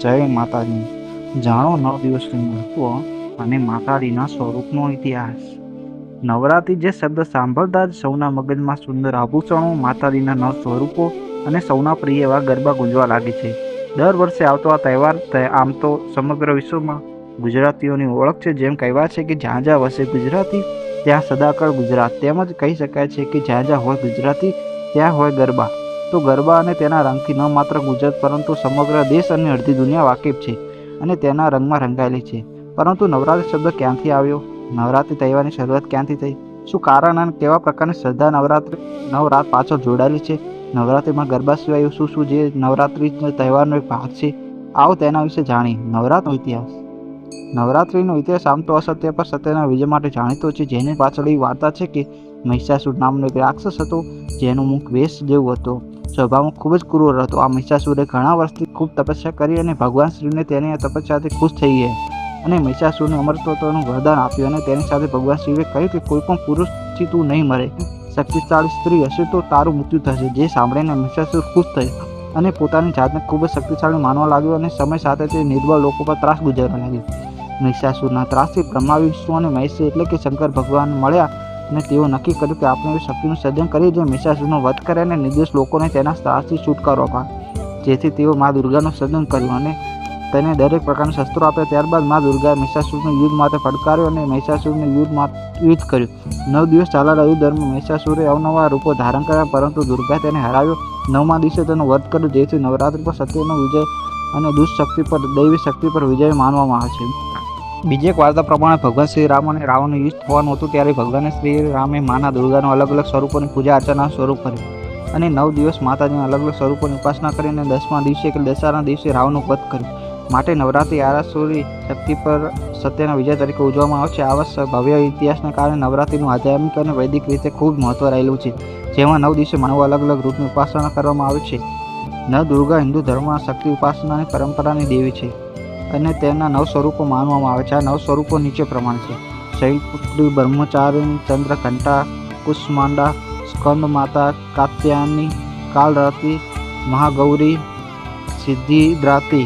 જય માતાજી. જાણો નવ દિવસનું મહત્વ અને માતાજીના સ્વરૂપનો ઇતિહાસ. નવરાત્રિ જે શબ્દ સાંભળતા જ સૌના મગજમાં સુંદર આભૂષણો, માતાજીના નવ સ્વરૂપો અને સૌના પ્રિય એવા ગરબા ગુંજવા લાગે છે. દર વર્ષે આવતો આ તહેવાર આમ તો સમગ્ર વિશ્વમાં ગુજરાતીઓની ઓળખ છે, જેમ કહેવાય છે કે જ્યાં જ્યાં વસે ગુજરાતી, ત્યાં સદાકાળ ગુજરાત. તેમજ કહી શકાય છે કે જ્યાં જ્યાં હોય ગુજરાતી, ત્યાં હોય ગરબા. તો ગરબા અને તેના રંગથી ન માત્ર ગુજરાત, પરંતુ સમગ્ર દેશ અને અડધી દુનિયા વાકેફ છે અને તેના રંગમાં રંગાયેલી છે. પરંતુ નવરાત્રિ શબ્દ ક્યાંથી આવ્યો? નવરાત્રિ તહેવારની શરૂઆત ક્યાંથી થઈ? શું કારણ અને કેવા પ્રકારની શ્રદ્ધા નવરાત્રિ, નવરાત પાછળ જોડાયેલી છે? નવરાત્રિમાં ગરબા સિવાય શું શું જે નવરાત્રિ તહેવારનો એક ભાગ છે? આવો તેના વિશે જાણી નવરાત્રનો ઇતિહાસ. નવરાત્રિનો ઇતિહાસ આમ તો અસત્ય પર સત્યના વિજય માટે જાણીતો છે. જેની પાછળ એવી વાર્તા છે કે મહિષાસુર નામનો એક રાક્ષસ હતો, જેનો મુખ વેશ જેવું હતો. સ્વભાવમાં ખૂબ જ ક્રૂર હતો. આ મહિષાસુરે ઘણા વર્ષથી ખૂબ તપસ્યા કરી અને ભગવાન શ્રીને તેની આ તપસ્યાથી ખુશ થઈ ગયા. અને મહિષાસુરને અમરત્વનું વરદાન આપ્યું અને તેની સાથે ભગવાન શિવે કહ્યું કે કોઈ પણ પુરુષથી તું નહીં મરે. શક્તિશાળી સ્ત્રી હશે તો તારું મૃત્યુ થશે. જે સાંભળીને મહિષાસુર ખુશ થયો અને પોતાની જાતને ખૂબ જ શક્તિશાળી માનવા લાગ્યો અને સમય સાથે તે નિર્બળ લોકો પર ત્રાસ ગુજારવા લાગ્યો. મહિષાસુરના ત્રાસથી બ્રહ્મા વિષ્ણુ અને મહેશ એટલે કે શંકર ભગવાન મળ્યા અને તેઓ નક્કી કર્યું કે આપણે એવી શક્તિનું સર્જન કરીએ જે મિસાસુરનો વધ કરે અને નિર્દોષ લોકોને તેના ત્રાસથી છુટકારો અપાવે જેથી તેઓ મા દુર્ગાનું સર્જન કર્યું અને તેને દરેક પ્રકારના શસ્ત્રો આપ્યા. ત્યારબાદ મા દુર્ગાએ મહિષાસુરનું યુદ્ધ માટે ફટકાર્યો અને મહિષાસુરનું યુદ્ધ યુદ્ધ કર્યું. નવ દિવસ ચાલેલા યુદ્ધ દરમિયાન મહિષાસુરે અવનવા રૂપો ધારણ કર્યા, પરંતુ દુર્ગા તેને હરાવ્યો. નવમા દિવસે તેનો વધ કર્યો, જેથી નવરાત્રિ પર સત્યનો વિજય અને દુષ્શક્તિ પર દૈવી શક્તિ પર વિજય માનવામાં આવે છે. બીજી એક વાર્તા પ્રમાણે ભગવાન શ્રી રામ અને રાવણનું યુદ્ધ થવાનું હતું ત્યારે ભગવાન શ્રી રામે માના દુર્ગાનું અલગ અલગ સ્વરૂપોની પૂજા અર્ચના સ્વરૂપ કર્યું અને નવ દિવસ માતાજીના અલગ અલગ સ્વરૂપોની ઉપાસના કરીને દસમા દિવસે કે દશેરાના દિવસે રાવણનું વધ કર્યું. માટે નવરાત્રિ આરાસુરી શક્તિ પર સત્યના વિજય તરીકે ઉજવવામાં આવે છે. આવા ભવ્ય ઇતિહાસના કારણે નવરાત્રિનું આધ્યાત્મિક અને વૈદિક રીતે ખૂબ મહત્વ રહેલું છે, જેમાં નવ દિવસે માનવ અલગ અલગ રૂપની ઉપાસના કરવામાં આવે છે. નવ દુર્ગા હિન્દુ ધર્મમાં શક્તિ ઉપાસનાની પરંપરાની દેવી છે. અને તેના નવ સ્વરૂપો માનવામાં આવે છે. આ નવ સ્વરૂપો નીચે પ્રમાણે છે. શૈલપુત્રી બ્રહ્મચારિણી ચંદ્રઘંટા કુષ્માંડા સ્કંદ માતા કાત્યાયની, કાલરાતી, મહાગૌરી, સિદ્ધિદ્રાતી